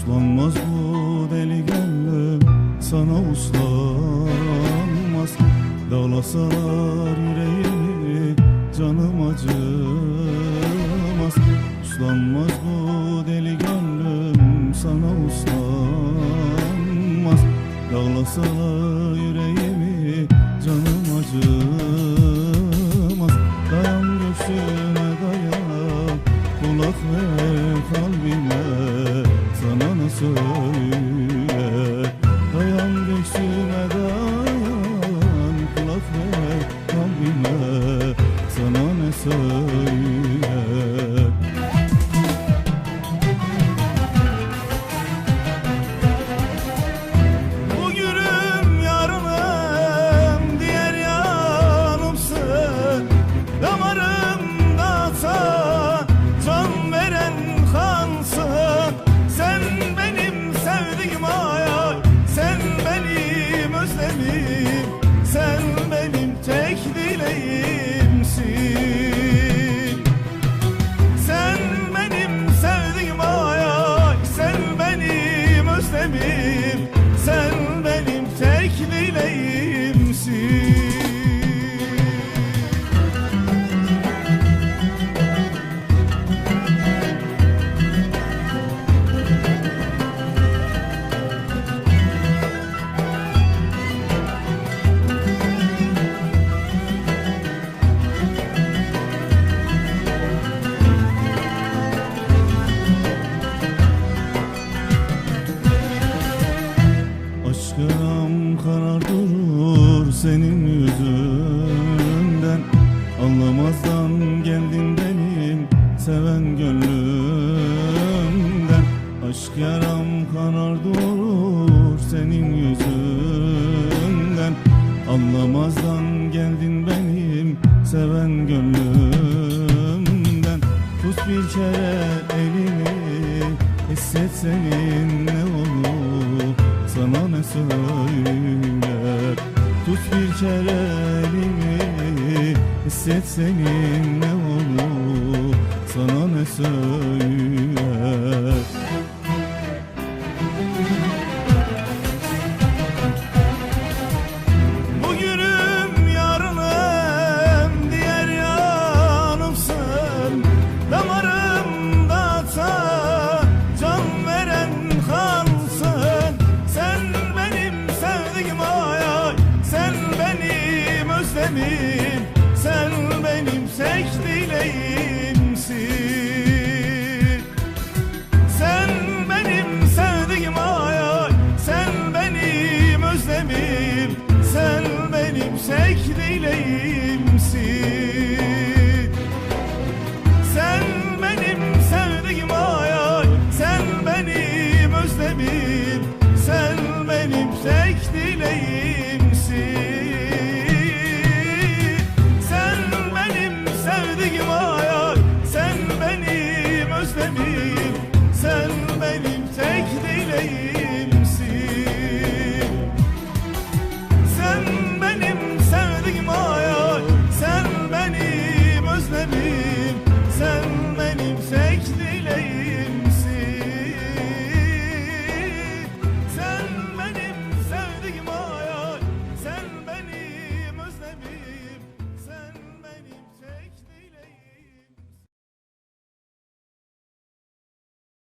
Uslanmaz bu deli gönlüm sana uslanmaz. Dağlasalar yüreğimi canım acımaz. Uslanmaz bu deli gönlüm sana uslanmaz. Dağlasalar yüreğimi canım acımaz. Dayan göğsüme dayan kulak ver kalbime sana ne söyler Dayan göğsüme dayan kulak ver kalbime. Sana ne söyler benim senin yüzünden. Anlamazdan geldin benim seven gönlümden. Aşk yaram kanar durur senin yüzünden. Anlamazdan geldin benim seven gönlümden. Tut bir kere elini Hisset senin ne olur. Sana ne söyler Tut bir kere elini Hisset senin ne olur Sana ne söyler